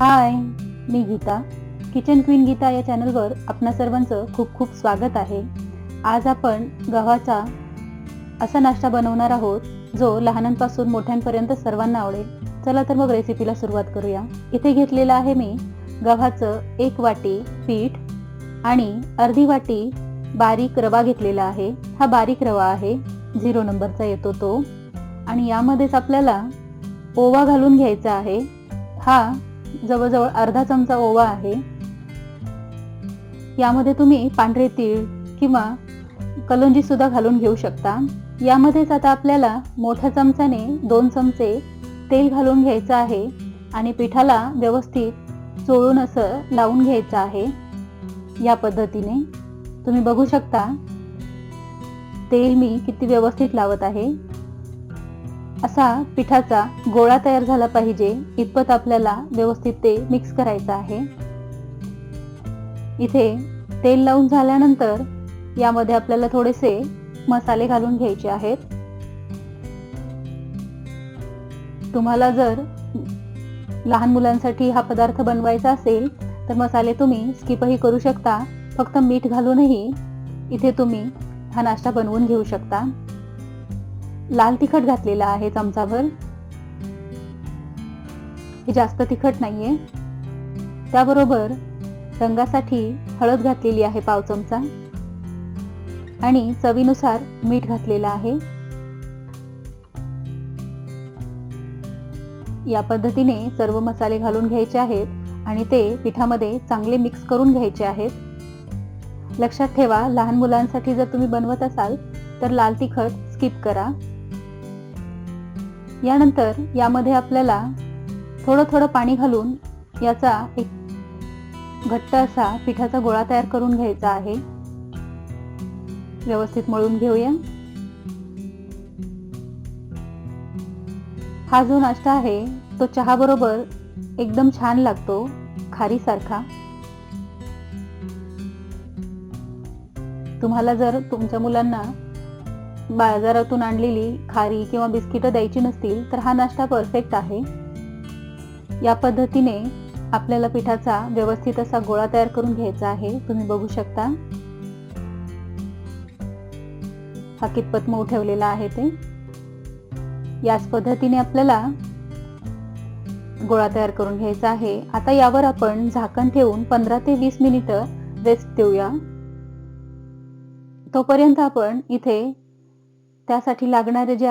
हाय मी Geeta. Kitchen queen Geeta या चॅनलवर आपणा सर्वांचं खूप खूप स्वागत आहे. आज आपण गव्हाचा असा नाश्ता बनवणार आहोत जो लहानांपासून मोठ्यांपर्यंत सर्वांना आवडेल. चला तर मग रेसिपीला सुरुवात करूया. इथे घेतलेलं आहे मी गव्हाचं एक वाटी पीठ आणि अर्धी वाटी बारीक रवा घेतलेला आहे. हा बारीक रवा आहे झिरो नंबरचा येतो तो. आणि यामध्येच आपल्याला ओवा घालून घ्यायचा आहे. हा जवळजवळ अर्धा चमचा ओवा आहे. यामध्ये तुम्ही पांढरे तीळ किंवा कलुंजी सुद्धा घालून घेऊ शकता. यामध्येच आता आपल्याला मोठ्या चमच्याने दोन चमचे तेल घालून घ्यायचं आहे आणि पिठाला व्यवस्थित चोळून असं लावून घ्यायचं आहे. या पद्धतीने तुम्ही बघू शकता तेल मी किती व्यवस्थित लावत आहे. असा पिठाचा गोळा तयार झाला पाहिजे. इतपत आपल्याला व्यवस्थित ते मिक्स करायचं आहे. इथे तेल लावून झाल्यानंतर यामध्ये आपल्याला थोडेसे मसाले घालून घ्यायचे आहेत. तुम्हाला जर लहान मुलांसाठी हा पदार्थ बनवायचा असेल तर मसाले तुम्ही स्किपही करू शकता. फक्त मीठ घालूनही इथे तुम्ही हा नाश्ता बनवून घेऊ शकता. लाल तिखट घातलेला आहे चमचाभर. हे जास्त तिखट नाहीये. त्याबरोबर रंगासाठी हळद घातलेली आहे पाव चमचा. आणि चवीनुसार मीठ घातलेलं आहे. या पद्धतीने सर्व मसाले घालून घ्यायचे आहेत आणि ते पिठामध्ये चांगले मिक्स करून घ्यायचे आहेत. लक्षात ठेवा लहान मुलांसाठी जर तुम्ही बनवत असाल तर लाल तिखट स्किप करा. यानंतर यामध्ये आपल्याला थोडं थोडं पाणी घालून याचा एक घट्ट असा पिठाचा गोळा तयार करून घ्यायचा आहे. व्यवस्थित मळून घेऊया. हा जो नाश्ता आहे तो चहा बरोबर एकदम छान लागतो खारीसारखा. तुम्हाला जर तुमच्या मुलांना बाजारातून आणलेली खारी किंवा बिस्किटं द्यायची नसतील तर हा नाश्ता परफेक्ट आहे. या पद्धतीने आपल्याला पिठाचा व्यवस्थित असा गोळा तयार करून घ्यायचा आहे. तुम्ही बघू शकता. हा कितपत मऊ ठेवलेला आहे ते. याच पद्धतीने आपल्याला गोळा तयार करून घ्यायचा आहे. आता यावर आपण झाकण ठेवून पंधरा ते वीस मिनिटं रेस्ट देऊया. तोपर्यंत आपण इथे त्यासाठी लागणारे जे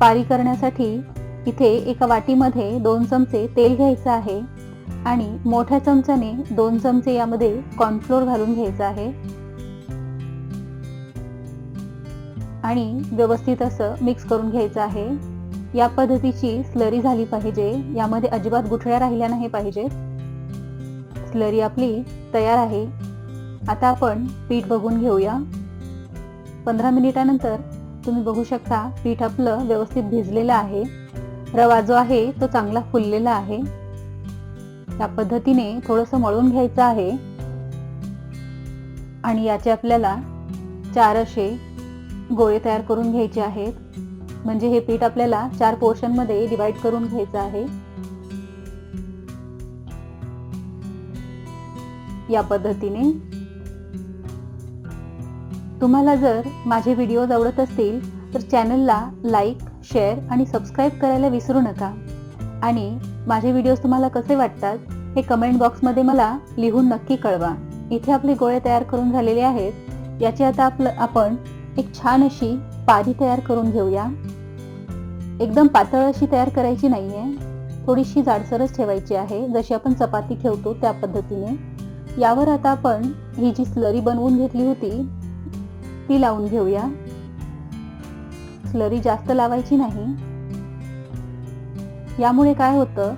पारी करण्यासाठी इथे एका वाटीमध्ये दोन चमचे तेल घ्यायचं आहे आणि मोठ्या चमच्याने दोन चमचे यामध्ये कॉर्नफ्लोअर घालून घ्यायचं आहे. आणि व्यवस्थित असं मिक्स करून घ्यायचं आहे. या पद्धतीची स्लरी झाली पाहिजे. यामध्ये अजिबात गुठळ्या राहिल्या नाही पाहिजेत. स्लरी आपली तयार आहे. आता आपण पीठ बघून घेऊया. पंधरा मिनिटानंतर तुम्ही बघू शकता पीठ आपलं व्यवस्थित भिजलेलं आहे. रवा जो आहे तो चांगला फुललेला आहे. त्या पद्धतीने थोडंसं मळून घ्यायचं आहे. आणि याचे आपल्याला चार असे गोळे तयार करून घ्यायचे आहेत. म्हणजे हे पीठ आपल्याला चार पोर्शनमध्ये डिवाइड करून घ्यायचं आहे. या पद्धतीने तुम्हाला जर माझे व्हिडिओज आवडत असतील तर चॅनलला लाईक शेअर आणि सबस्क्राईब करायला विसरू नका. आणि माझे व्हिडिओज तुम्हाला कसे वाटतात हे कमेंट बॉक्समध्ये मला लिहून नक्की कळवा. इथे आपले गोळे तयार करून झालेले आहेत. याची आता आपलं आपण एक छान अशी पारी तयार करून घेऊया. एकदम पातळ अशी तयार करायची नाही आहे थोडीशी जाडसरच ठेवायची आहे. जशी आपण चपाती ठेवतो त्या पद्धतीने. यावर आता आपण ही जी स्लरी बनवून घेतली होती ती लावून घेऊया. स्लरी जास्त लावायची नाही. यामुळे काय होतं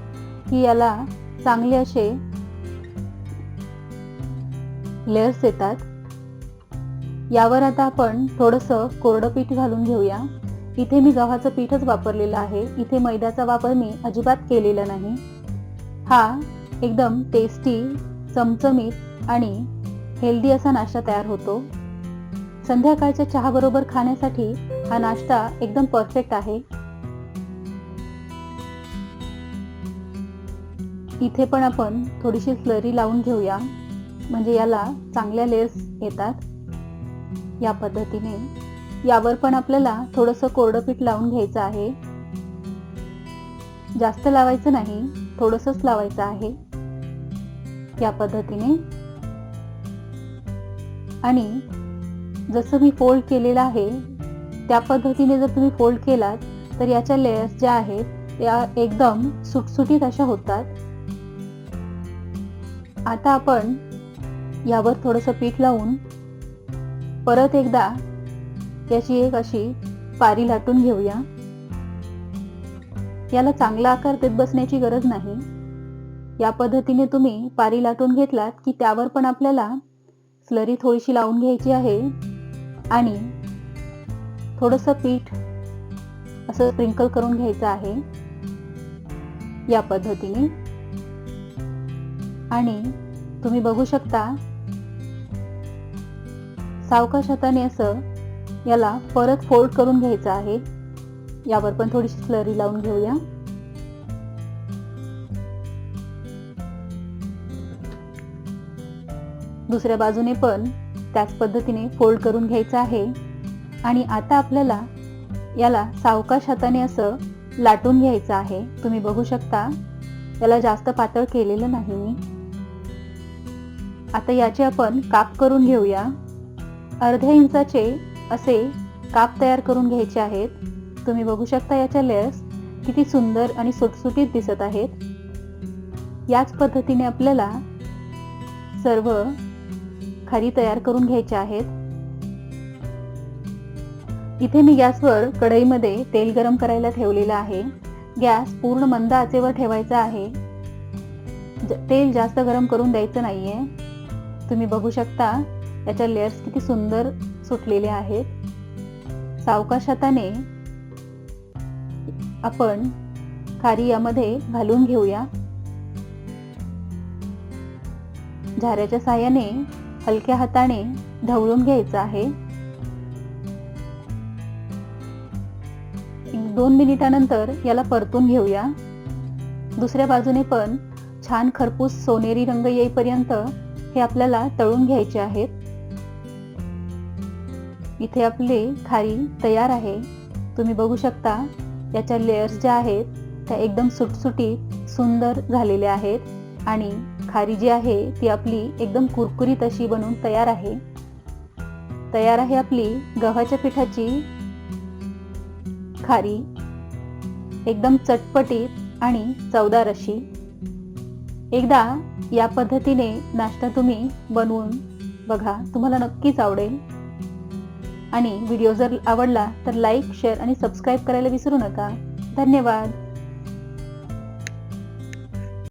की याला चांगले असे लेयर्स येतात. यावर आता आपण थोडंसं कोरडं पीठ घालून घेऊया. इथे मी गव्हाचं पीठच वापरलेलं आहे. इथे मैद्याचा वापर मी अजिबात केलेला नाही. हा एकदम टेस्टी चमचमीत आणि हेल्दी असा नाश्ता तयार होतो. संध्याकाळच्या चहाबरोबर खाण्यासाठी हा नाश्ता एकदम परफेक्ट आहे. इथे पण आपण थोडीशी स्लरी लावून घेऊया. म्हणजे याला चांगल्या लेअर्स येतात. या पद्धतीने. यावर पण आपल्याला थोडंसं कोरडं पीठ लावून घ्यायचं आहे. जास्त लावायचं नाही थोडंसंच लावायचं आहे. या पद्धतीने. आणि जसं मी फोल्ड केलेलं आहे त्या पद्धतीने जर तुम्ही फोल्ड केलात तर याच्या लेयर्स ज्या आहेत त्या एकदम सुटसुटीत अशा होतात. आता आपण यावर थोडंसं पीठ लावून परत एकदा याची एक अशी पारी लाटून घेऊया. याला चांगला आकार देत बसण्याची गरज नाही. या पद्धतीने तुम्ही पारी लाटून घेतलात की त्यावर पण आपल्याला स्लरी थोडीशी लावून घ्यायची आहे. आणि थोडंसं पीठ असं स्प्रिंकल करून घ्यायचं आहे. या पद्धतीने. आणि तुम्ही बघू शकता सावकाश हाताने असं याला परत फोल्ड करून घ्यायचं आहे. यावर पण थोडीशी स्लरी लावून घेऊया. दुसऱ्या बाजूने पण त्याच पद्धतीने फोल्ड करून घ्यायचं आहे. आणि आता आपल्याला याला सावकाश हाताने असं लाटून घ्यायचं आहे. तुम्ही बघू शकता याला जास्त पातळ केलेलं नाही. मी आता याचे आपण काप करून घेऊया. अर्ध्या इंचाचे असे काप तयार करून घ्यायचे आहेत. तुम्ही बघू शकता याच्या लेअर्स किती सुंदर आणि सुटसुटीत दिसत आहेत. याच पद्धतीने आपल्याला सर्व खारी तयार करून घ्यायच्या आहेत. इथे मी गॅसवर कढईमध्ये तेल गरम करायला ठेवलेलं आहे. गॅस पूर्ण मंद आचेवर ठेवायचा आहे. तेल जास्त गरम करून द्यायचं नाहीये. तुम्ही बघू शकता याच्या लेअर्स किती सुंदर सुटलेले आहेत. सावकाश हाताने आपण खारी यामध्ये घालून घेऊया. झाऱ्याच्या साह्याने हलक्या हाताने ढवळून घ्यायचं आहे. दोन मिनिटानंतर याला परतून घेऊया. दुसऱ्या बाजूने पण छान खरपूस सोनेरी रंग येईपर्यंत हे आपल्याला तळून घ्यायचे आहेत. इथे आपले खारी तयार आहे. तुम्ही बघू शकता याच्या लेयर्स ज्या आहेत त्या एकदम सुटसुटीत सुंदर झालेल्या आहेत. आणि खारी जी आहे ती आपली एकदम कुरकुरीत अशी बनून तयार आहे. तयार आहे आपली गव्हाच्या पिठाची खारी. एकदम चटपटीत आणि चवदार अशी. एकदा या पद्धतीने नाश्ता तुम्ही बनवून बघा तुम्हाला नक्कीच आवडेल. आणि व्हिडिओ जर आवडला तर लाईक शेअर आणि सबस्क्राईब करायला विसरू नका. धन्यवाद.